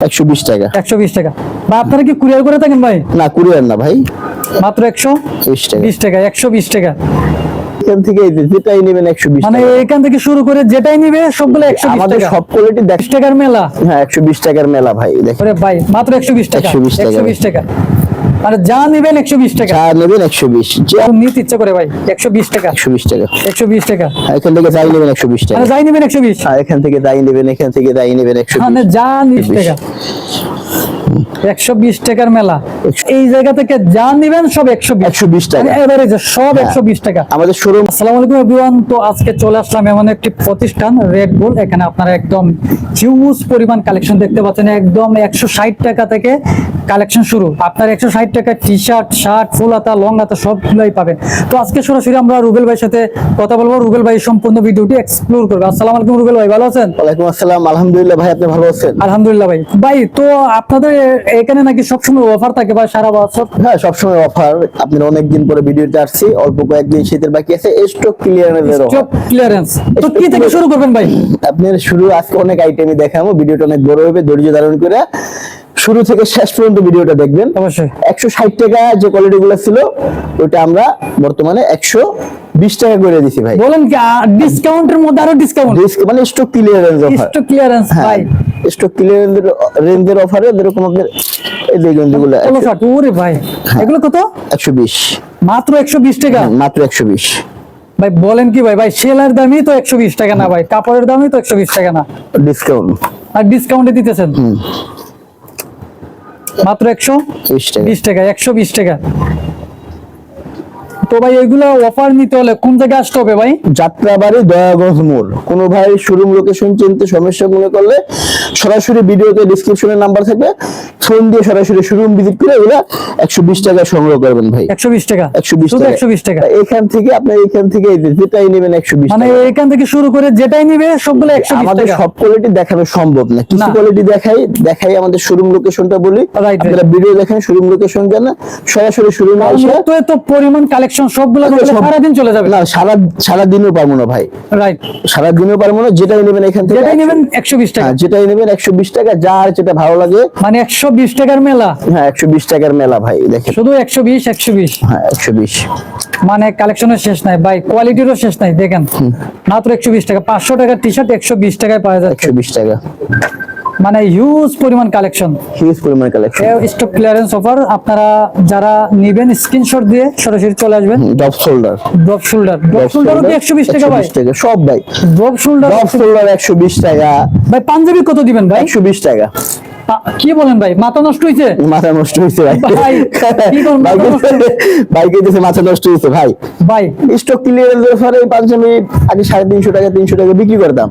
একশো বিশ টাকা একশো বিশ টাকা বা আপনারা কি কুরিয়ার করে থাকেন ভাই না কুরিয়ার না ভাই মাত্র একশো বিশ টাকা বিশ টাকা একশো বিশ টাকা এখান থেকে যেটাই নেবেন একশো বিশ মানে এখান থেকে শুরু করে যেটাই নেবে সবগুলো একশো বিশ টাকা সব কোয়ালিটি দেখ টাকার মেলা হ্যাঁ একশো বিশ টাকার মেলা ভাই ভাই মাত্র একশো বিশ টাকা 120 টাকা একশো বিশ টাকা মানে যা নেবেন একশো বিশ টাকা। যা নেবেন একশো বিশ। নিতে ইচ্ছা করে ভাই একশো বিশ টাকা। একশো বিশ টাকা। একশো বিশ টাকা। এখান থেকে যাই নেবেন একশো বিশ টাকা। যাই নেবেন একশো বিশ। আর এখান থেকে যাই নেবেন এখান থেকে যাই নেবেন একশো মানে যা বিশ। টাকা। একশো বিশ টাকার মেলা। এই জায়গা থেকে যা নিবেন সব একশো একশো বিশ টাকা। এভারেজে সব। একশো বিশ টাকা। আমাদের শোরুম আসসালামু আলাইকুম এভরিওয়ান তো আজকে চলে আসলাম এমন একটি প্রতিষ্ঠান রেড বুল এখানে আপনারা একদম হিউজ পরিমাণ কালেকশন দেখতে পাচ্ছেন। একদম একশো ষাট টাকা থেকে কালেকশন শুরু। আপনার একশো ষাট টাকা টি শার্ট শার্ট ফুল হাতা লং হাতা সবগুলোই পাবেন। তো আজকে সরাসরি আমরা রুবেল ভাইয়ের সাথে কথা বলব। রুবেল ভাই সম্পূর্ণ ভিডিওটি এক্সপ্লোর করবে। আসসালামু আলাইকুম রুবেল ভাই ভালো আছেন? ওয়ালাইকুম আসসালাম। আলহামদুলিল্লাহ ভাই আপনি ভালো আছেন? আলহামদুলিল্লাহ ভাই। ভাই তো আপনাদের এখানে নাকি সবসময় অফার থাকে বা সারা বছর? হ্যাঁ সবসময় অফার আপনার অনেকদিন পরে ভিডিওতে আসছি অল্প কয়েকদিন শীতের বাকি আছে স্টক স্টক ক্লিয়ারেন্স তো কি থেকে শুরু করবেন ভাই? আপনার শুরু আজকে অনেক আইটেমই দেখাবো ভিডিওটা অনেক বড় হবে ধৈর্য ধারণ করে শুরু থেকে শেষ পর্যন্ত ভিডিওটা দেখবেন। অবশ্যই। একশো ষাট টাকা যে কোয়ালিটি গুলো ছিল ওইটা আমরা বর্তমানে একশো বিশ টাকা করে দিছি ভাই। বলেন কি ডিসকাউন্টের মধ্যে আরও ডিসকাউন্ট মানে stock clearance offer stock clearance হ্যাঁ ভাই। স্টক ক্লিয়ারেন্সের রেঞ্জের অফারে যেরকম আপনার এই দেখুন যেগুলো পনেরো ষাট ওরে ভাই হ্যাঁ। এগুলো কত? একশো বিশ। মাত্র একশো বিশ টাকা? মাত্র একশো বিশ। ভাই বলেন কি ভাই ভাই সেলার দামই তো একশো বিশ টাকা না ভাই কাপড়ের দামই তো একশো বিশ টাকা না। ডিসকাউন্ট আর ডিসকাউন্টে দিতেছেন? মাত্র একশো বিশ টাকা একশো বিশ টাকা। তো ভাই এগুলো অফার নিতে হলে কোন জায়গায় আসতে হবে ভাই? যাত্রাবাড়ি দয়াগঞ্জ মোড়। কোনো ভাই শোরুম লোকেশন চিনতে সমস্যা মনে করলে সরাসরি ভিডিওতে ডিসক্রিপশনে নাম্বার থাকবে। ফোন দিয়ে সরাসরি শোরুম ভিজিট করে এগুলো একশো বিশ টাকা সংগ্রহ করবেন ভাই। একশো বিশ টাকা? একশো বিশ টাকা। একশো বিশ টাকা? এখান থেকে আপনার এখান থেকে যেটাই নেবেন একশো বিশ মানে এখান থেকে শুরু করে যেটাই নিবে সবগুলো একশো বিশ আমাদের সব কোয়ালিটি দেখানো সম্ভব না। কিছু কোয়ালিটি দেখাই দেখাই আমাদের শোরুম লোকেশনটা বলি. আপনারা ভিডিও দেখেন শোরুম লোকেশন জানা সরাসরি শোরুমে আসে। তো এত পরিমাণ কালেকশন সবগুলো দেখলে চলে যাবে। না সারা সারা দিনও পারব না ভাই। রাইট সারা দিনও পারব না যেটাই নেবেন এখান থেকে যেটাই নেবেন একশো বিশ টাকা। যেটাই নেবেন একশো বিশ টাকা যার যেটা ভালো লাগে। মানে একশো বিশ টাকার মেলা। হ্যাঁ একশো বিশ টাকার মেলা ভাই দেখেন। শুধু একশো বিশ একশো বিশ। হ্যাঁ একশো বিশ। মানে কালেকশনের শেষ নাই ভাই কোয়ালিটিরও শেষ নাই দেখেন। মাত্র একশো বিশ টাকা পাঁচশো টাকার টি শার্ট একশো বিশ টাকায় পাওয়া যাচ্ছে। একশো বিশ টাকা। মানে হিউজ পরিমাণ কালেকশন হিউজ পরিমাণ কালেকশন স্টক ক্লিয়ারেন্স অফার আপনারা যারা নিবেন স্ক্রিনশট দিয়ে সরাসরি চলে আসবেন। Drop shoulder drop shoulder drop কি একশো বিশ টাকা ভাই। টাকা সব ভাই। ড্রপ শোল্ডার ডপ শোল্ডার একশো বিশ টাকা। ভাই পাঞ্জাবি কত দিবেন ভাই? একশো বিশ টাকা। পা- কি বলেন ভাই? মাথা নষ্ট হয়েছে মাথা নষ্ট হয়েছে ভাই। ভাই, কি করব, বাইকে দিয়েছে মাথা নষ্ট হয়েছে ভাই। ভাই। স্টক ক্লিয়ারেন্সের পরে এই পাঞ্জাবি আগে সাড়ে তিনশো টাকা তিনশো টাকা বিক্রি করতাম।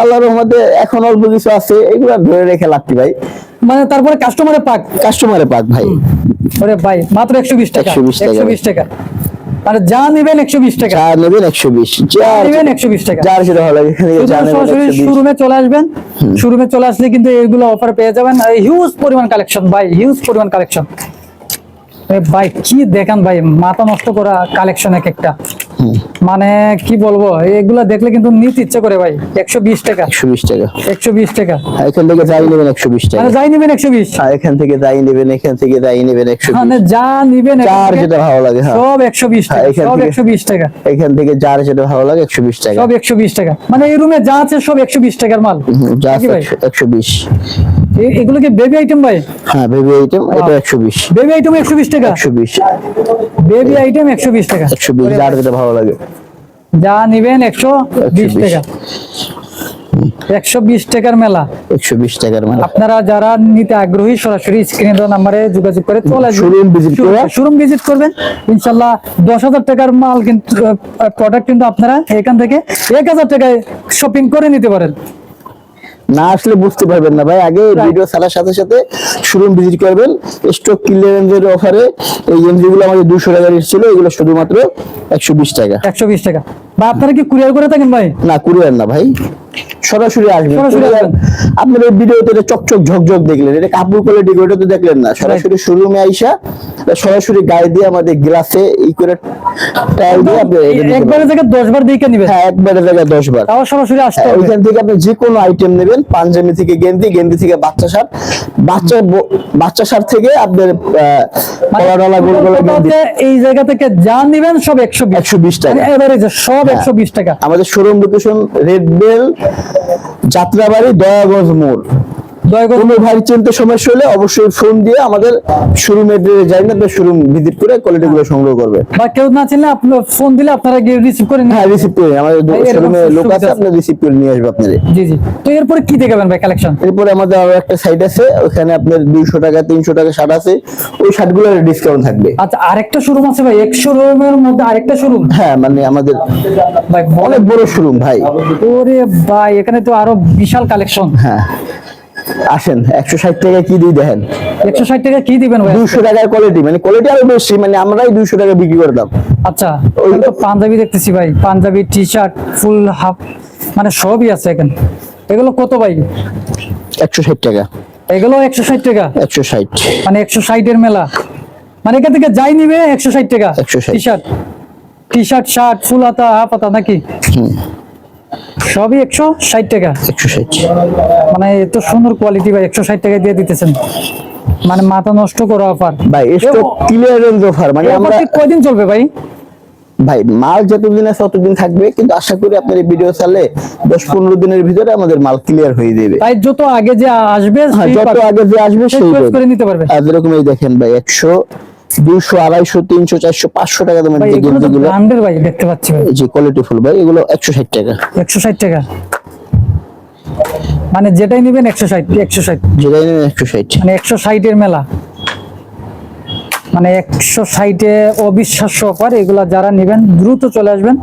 আল্লাহর রহমতে এখন অল্প কিছু আছে এগুলো ধরে রেখে লাগতি ভাই। মানে তারপরে কাস্টমারের পাক? কাস্টমারে পাক ভাই। ওরে ভাই মাত্র একশো বিশ টাকা। 120 টাকা। মানে যা নেবেন একশো বিশ টাকা। যা নেবেন একশো বিশ যা নেবেন নিবেন একশো বিশ টাকা যার যেটা ভালো লাগে যা নেবেন শোরুমে চলে আসবেন। শোরুমে চলে আসলে কিন্তু এগুলো অফার পেয়ে যাবেন। হিউজ পরিমাণ কালেকশন ভাই হিউজ পরিমাণ কালেকশন ভাই কি দেখান ভাই মাথা নষ্ট করা কালেকশন এক একটা। মানে কি বলব এগুলা দেখলে কিন্তু নিতে ইচ্ছে করে ভাই একশো বিশ টাকা। একশো বিশ টাকা। একশো বিশ টাকা। এখান থেকে যাই নেবেন একশো বিশ টাকা। যাই নিবেন একশো বিশ। আর এখান থেকে যাই নেবেন এখান থেকে যাই নেবেন একশো মানে যা নিবেন যার যেটা ভালো লাগে হ্যাঁ। সব একশো বিশ হ্যাঁ, টাকা এখান সব একশো বিশ টাকা। এখান থেকে যার যেটা ভালো লাগে একশো বিশ টাকা। সব একশো বিশ টাকা। মানে এই রুমে যা আছে সব একশো বিশ টাকার মাল। যা? একশো বিশ। এগুলো কি বেবি আইটেম ভাই? হ্যাঁ বেবি আইটেম এটা একশো বিশ। বেবি আইটেম একশো বিশ টাকা? একশো বিশ। বেবি আইটেম একশো বিশ টাকা। একশো বিশ যার যেটা ভালো লাগে। যা নিবেন একশো বিশ 120 টাকা। একশো বিশ টাকার মেলা। একশো বিশ টাকার মাল। আপনারা যারা নিতে আগ্রহী সরাসরি স্ক্রিনে দেওয়া নাম্বারে যোগাযোগ করে চলে আসবেন। Showroom visit করে। শোরুম ভিজিট করবেন। ইনশাল্লাহ দশ হাজার টাকার মাল কিন্তু প্রোডাক্ট কিন্তু আপনারা এখান থেকে এক হাজার টাকায় শপিং করে নিতে পারেন। না আসলে বুঝতে পারবেন না। ভাই আগে ভিডিও ছাড়ার সাথে সাথে শোরুম ভিজিট করবেন। স্টক ক্লিয়ারেন্সের অফারে এই গেঞ্জিগুলো আমাদের দুশো টাকা এসেছিল ছিল এগুলো শুধুমাত্র একশো বিশ টাকা। একশো বিশ টাকা। বা আপনারা কি কুরিয়ার করে থাকেন ভাই? না কুরিয়ার না ভাই। সরাসরি আসবেন আসবেন। আপনার এই ভিডিওতে এটা চকচক ঝকঝক দেখলেন এটা কাপড় কোয়ালিটি ওটা তো দেখলেন না। সরাসরি শোরুমে আইসা সরাসরি গায়ে দিয়ে আমাদের গ্লাসে ই করে টাইল দিয়ে আপনি পারবেন। জায়গায় দশ বার দিকে নিবেন। হ্যাঁ একবারে জায়গায় দশ বার তাও সরাসরি আসতে হবে। ওইখান থেকে আপনি যে কোনো আইটেম নেবেন পাঞ্জাবি থেকে গেঞ্জি গেঞ্জি থেকে বাচ্চা শার্ট বাচ্চা বাচ্চা সার থেকে আপনার মানে কলাডালা হচ্ছে এই জায়গা থেকে যা নিবেন সব একশো একশো বিশ টাকা। এভারেজে সব হ্যাঁ। একশো বিশ টাকা। আমাদের showroom location red bell Jatrabari Dayaganj মোড়। কোনো ভাই চিনতে সমস্যা হলে অবশ্যই ফোন দিয়ে আমাদের শোরুম যাই না শোরুম ভিজিট করে কোয়ালিটি গুলো সংগ্রহ করবে। বা কেউ না চিনলে আপনি ফোন দিলে আপনারা গিয়ে রিসিভ করে হ্যাঁ রিসিভ করে আমাদের শোরুমে লোক আছে। আপনি রিসিভ করে নিয়ে আসবে আপনাদের। জি জি। তো এরপরে কি দেখাবেন ভাই কালেকশন এরপরে আমাদের আরও একটা সাইট আছে ওখানে আপনার দুইশো টাকা তিনশো টাকা শার্ট আছে ওই শার্টগুলোর ডিসকাউন্ট থাকবে। আচ্ছা আরেকটা শোরুম আছে ভাই একশো রুমের মধ্যে আরেকটা শোরুম হ্যাঁ মানে আমাদের ভাই অনেক বড় শোরুম ভাই। ওরে ভাই এখানে তো আরও বিশাল কালেকশন হ্যাঁ। আসেন একশো ষাট টাকা কি দিয়ে দেখেন? একশো ষাট টাকা কি দিবেন দুইশো টাকার কোয়ালিটি মানে কোয়ালিটি আরও বেশি মানে আমরাই দুইশো টাকা বিক্রি করতাম। আচ্ছা এখানে তো পাঞ্জাবি দেখতেছি ভাই Panjabi T shirt full half মানে সবই আছে এখানে। এগুলো কত ভাই? একশো ষাট টাকা। এগুলো একশো ষাট টাকা? একশো ষাট। মানে একশো ষাটের মেলা। মানে এখান থেকে যাই নিবে একশো ষাট টাকা। 160 T shirt T shirt shirt full হাতা হাফ হাতা নাকি? সবই একশো ষাট টাকা। একশো ষাট। মানে এত সুন্দর কোয়ালিটি ভাই একশো ষাট টাকা দিয়ে দিতেছেন। মানে মাথা নষ্ট করা অফার ভাই স্টক ক্লিয়ারেন্স অফার মানে আমরা কয়দিন চলবে ভাই? ভাই মাল যতদিন আছে ততদিন থাকবে কিন্তু আশা করি আপনার এই ভিডিও চালে দশ পনেরো দিনের ভিতরে আমাদের মাল ক্লিয়ার হয়ে যাবে। তাই যত আগে যে আসবে হ্যাঁ যত আগে যে আসবে সেই। করে নিতে পারবে। যেরকম এই দেখেন ভাই একশো আড়াইশো তিনশো চারশো পাঁচশো টাকা দামের যে গেঞ্জিগুলো। ব্র্যান্ডের ভাই দেখতে পাচ্ছি যে কোয়ালিটি ফুল ভাই এগুলো একশো ষাট টাকা। একশো ষাট টাকা। মানে যেটাই নেবেন একশো ষাট একশো ষাট। যেটাই নেবেন একশো ষাট। মানে একশো ষাটের মেলা। মানে একশো ষাটে অবিশ্বাস্য অফার এগুলা যারা নেবেন দ্রুত চলে আসবেন।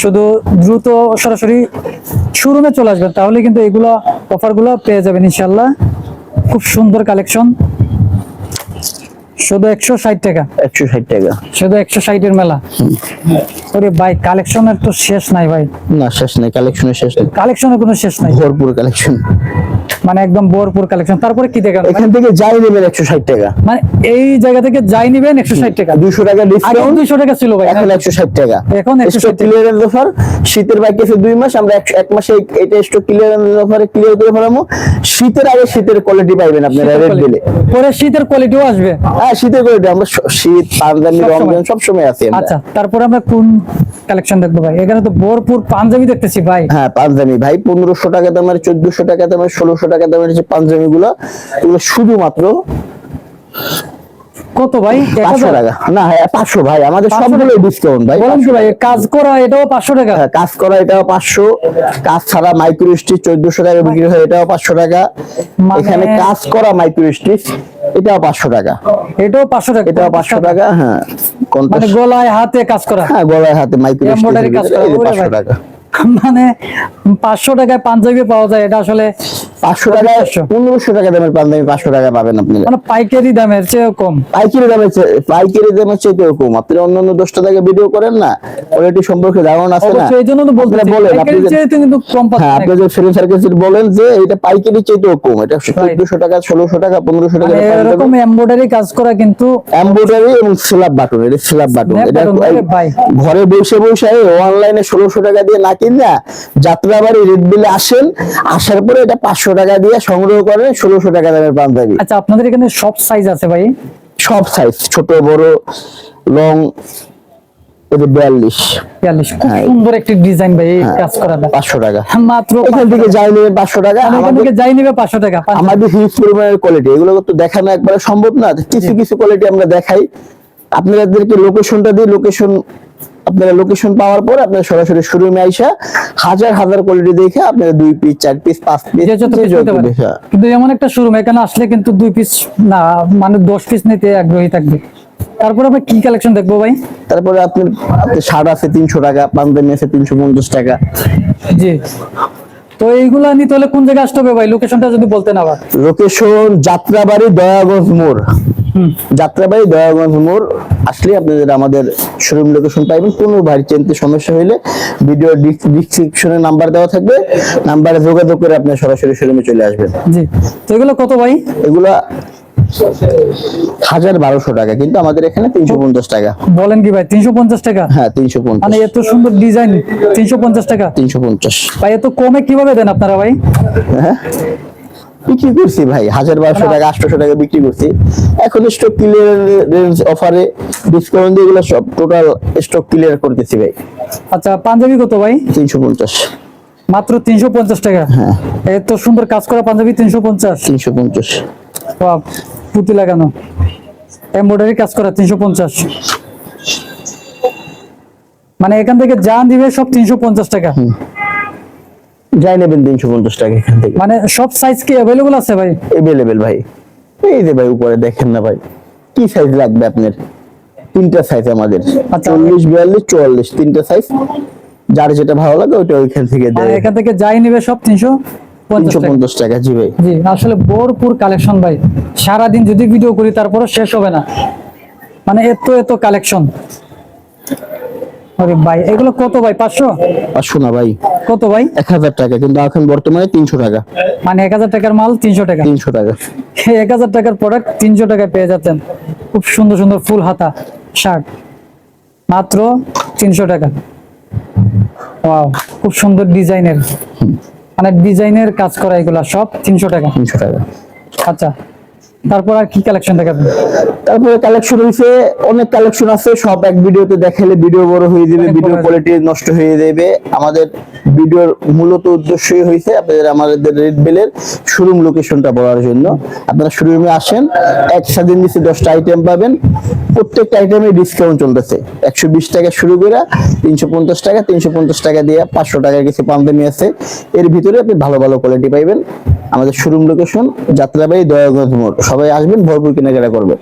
শুধু দ্রুত সরাসরি শোরুমে চলে আসবেন তাহলে কিন্তু এগুলো অফারগুলো পেয়ে যাবেন ইনশাল্লাহ খুব সুন্দর কালেকশন শুধু একশো ষাট টাকা। একশো ষাট টাকা। শুধু একশো ষাটের মেলা। ওরে ভাই কালেকশনের তো শেষ নাই ভাই। না শেষ নেই কালেকশনের শেষ নেই। কালেকশনের কোনো শেষ নাই? ভরপুর কালেকশন। মানে একদম ভরপুর কালেকশন। তারপরে কি দেখান? এখান থেকে যাই নেবেন একশো ষাট টাকা। মানে এই জায়গা থেকে যাই নিবেন একশো ষাট টাকা। দুইশো টাকা আগে ডিসকাউন্ট দুইশো টাকা ছিল ভাই। এখন একশো ষাট টাকা। এখন 160 ক্লিয়ারেন্স অফার শীতের বাইকে আছে দুই মাস আমরা এক- মাসে এটা স্টক ক্লিয়ারেন্স অফারে ক্লিয়ার করে ফেলামো শীতের আগে শীতের কোয়ালিটি পাইবেন আপনারা রেড দিলে পরে শীতের কোয়ালিটিও আসবে। হ্যাঁ শীতের কোয়ালিটি আমরা শীত পাঞ্জাবি। রমজান সবসময় আছি আমরা। আচ্ছা তারপরে আমরা কোন কালেকশন দেখব ভাই। এখানে তো ভরপুর পাঞ্জাবি দেখতেছি ভাই। হ্যাঁ পাঞ্জাবি। ভাই পনেরোশো টাকা দামের চোদ্দশো টাকা দামের ষোলোশো টাকা দামের যে পাঞ্জাবি গুলো এগুলো শুধুমাত্র কত ভাই? পাঁচশো? টাকা। না হ্যাঁ পাঁচশো ভাই আমাদের 500 সবগুলো ডিসকাউন্ট ভাই বলেন ভাই কাজ করা এটাও পাঁচশো টাকা? হ্যাঁ, কাজ করা এটাও পাঁচশো। কাজ ছাড়া মাইক্রো স্টিচ চোদ্দশো টাকা বিক্রি হয় এটাও পাঁচশো টাকা। মানে- এখানে কাজ করা মাইক্রো স্টিচ এটাও পাঁচশো টাকা। এটাও পাঁচশো টাকা। এটাও পাঁচশো টাকা হ্যাঁ মানে গলায় হাতে কাজ করা। হ্যাঁ গলায় হাতে মাইক্রো পাঁচশো। টাকা। মানে পাঁচশো টাকায় পাঞ্জাবি পাওয়া যায় এটা আসলে পাঁচশো টাকা। পনেরোশো টাকা দামের পাঁচশো টাকা পাবেন আপনি। মানে পাইকারি দামের চেয়ে কম। পাইকারি দামের পাইকারি দামের কম। আপনি দশটা টাকা ভিডিও করেন না কোয়ালিটি সম্পর্কে ধারণা আছে না। এই জন্য তো বলতে বলেন আপনি কিন্তু কম হ্যাঁ আপনি যে ফ্রেন্ড সার্কেল বলেন যে এটা পাইকারি চাইতেও কম। এটা চোদ্দশো টাকা ষোলোশো টাকা পনেরোশো টাকা মানে এরকম এমব্রয়ডারি কাজ করা কিন্তু এমব্রয়ডারি এবং স্ল্যাব বাটন এটা স্ল্যাব বাটন এটা button, আরে ভাই। ঘরে বসে বসে অনলাইনে ষোলোশো টাকা দিয়ে না কিনা যাত্রাবাড়ি রেড বিলে আসেন আসার পরে এটা পাঁচশো টাকা দিয়ে সংগ্রহ করেন ষোলোশো টাকা দামের পাঞ্জাবি। আচ্ছা আপনাদের এখানে সব সাইজ আছে ভাই? সব সাইজ ছোট বড় লং বিয়াল্লিশ। বিয়াল্লিশ খুব হ্যাঁ। সুন্দর একটি ডিজাইন ভাই কাজ করাটা পাঁচশো টাকা। মাত্র এখান থেকে যাই নেবে পাঁচশো টাকা। এখান থেকে যাই নিবে পাঁচশো টাকা আমাদের হিউজ পরিমাণের কোয়ালিটি এগুলো তো দেখানো একবারে সম্ভব না। কিছু কিছু কোয়ালিটি আমরা দেখাই। আপনাদেরকে লোকেশনটা দিই লোকেশন আপনারা লোকেশন পাওয়ার পর আপনারা সরাসরি শোরুমে আইসা হাজার হাজার কোয়ালিটি দেখে আপনারা দুই পিস চার পিস পাঁচ পিস কিন্তু এমন একটা শোরুম এখানে আসলে কিন্তু দুই পিস না মানে দশ পিস নিতে আগ্রহী থাকবে। তারপরে আমরা কি কালেকশন দেখব ভাই? তারপরে আপনার আপনার শার্ট আছে তিনশো টাকা পাঞ্জাবি আছে তিনশো পঞ্চাশ টাকা। জি। তো এইগুলা নিতে হলে কোন জায়গায় আসতে হবে ভাই? লোকেশনটা যদি বলতেন আবার। লোকেশন যাত্রাবাড়ি দয়াগঞ্জ মোড়। যাত্রাবাড়ি দয়াগঞ্জ মোড় আসলে আপনাদের আমাদের শোরুম লোকেশন পাইবেন কোনো ভাই চিনতে সমস্যা হইলে ভিডিও ডিসক্রিপশনে নাম্বার দেওয়া থাকবে। নাম্বারে যোগাযোগ করে আপনি সরাসরি শোরুমে চলে আসবেন। জি। তো এগুলো কত ভাই? এগুলা হাজার বারোশো টাকা কিন্তু আমাদের এখানে তিনশো পঞ্চাশ টাকা। বলেন কি ভাই তিনশো পঞ্চাশ টাকা? হ্যাঁ তিনশো মানে পঞ্চাশ এত সুন্দর ডিজাইন তিনশো পঞ্চাশ টাকা। তিনশো পঞ্চাশ। ভাই এত কমে কীভাবে দেন আপনারা ভাই? হ্যাঁ? বিক্রি করছি ভাই হাজার বারোশো টাকা আটশোশো টাকা বিক্রি করছি। এখন স্টক ক্লিয়ার অফারে ডিসকাউন্ট দিয়ে এগুলো সব টোটাল স্টক ক্লিয়ার করতেছি ভাই। আচ্ছা পাঞ্জাবি কত ভাই? তিনশো পঞ্চাশ। মাত্র তিনশো পঞ্চাশ টাকা? হ্যাঁ। এত সুন্দর কাজ করা পাঞ্জাবি তিনশো পঞ্চাশ? তিনশো পঞ্চাশ। পুঁতি লাগানো। এমব্রয়ডারি কাজ করা তিনশো পঞ্চাশ। মানে এখান থেকে যা দিবে সব তিনশো পঞ্চাশ টাকা। যাই নেবেন তিনশো পঞ্চাশ টাকা এখান থেকে। মানে সব সাইজ কি অ্যাভেলেবল আছে ভাই? এভেলেবেল ভাই। এই যে ভাই উপরে দেখেন না ভাই কি সাইজ লাগবে আপনার? তিনটা সাইজ আমাদের। আচ্ছা। চল্লিশ বিয়াল্লিশ চুয়াল্লিশ তিনটা সাইজ যার যেটা ভালো লাগে ওটা ওইখান থেকে দেয়। এখান থেকে যাই নিবে সব তিনশো পঞ্চাশ টাকা। জি ভাই। জি আসলে ভরপুর কালেকশন ভাই। সারাদিন যদি ভিডিও করি তারপরে শেষ হবে না। মানে এত এত কালেকশন আরে ভাই এগুলো কত ভাই? পাঁচশো? পাঁচশো না ভাই। কত ভাই? এক হাজার টাকা কিন্তু এখন বর্তমানে তিনশো টাকা। মানে এক হাজার টাকার মাল তিনশো টাকা। তিনশো টাকা। এক হাজার টাকার প্রোডাক্ট তিনশো টাকায় পেয়ে যাচ্ছেন। খুব সুন্দর সুন্দর ফুল হাতা শার্ট মাত্র তিনশো টাকা। ওয়াও খুব সুন্দর ডিজাইনের। মানে ডিজাইনের কাজ করা এগুলা সব তিনশো টাকা। তিনশো টাকা। আচ্ছা তারপর আর কি কালেকশন দেখাবেন? তারপরে কালেকশন হয়েছে অনেক কালেকশন আছে সব এক ভিডিওতে দেখালে ভিডিও বড় হয়ে যাবে ভিডিও কোয়ালিটি নষ্ট হয়ে যাবে। আমাদের ভিডিওর মূলত উদ্দেশ্যই হয়েছে আপনাদের আমাদের রেড বেলের শোরুম লোকেশনটা বলার জন্য। আপনারা শোরুমে আসেন এক একসাথে নিচে দশটা আইটেম পাবেন। প্রত্যেকটা আইটেমে ডিসকাউন্ট চলতেছে। একশো বিশ টাকা শুরু করে তিনশো পঞ্চাশ টাকা তিনশো পঞ্চাশ টাকা দিয়ে পাঁচশো টাকার কিছু পাম্পানি আছে। এর ভিতরে আপনি ভালো ভালো কোয়ালিটি পাইবেন। আমাদের শোরুম লোকেশন যাত্রাবাড়ি দয়াগঞ্জ মোড়। সবাই আসবেন ভরপুর কেনাকাটা করবেন।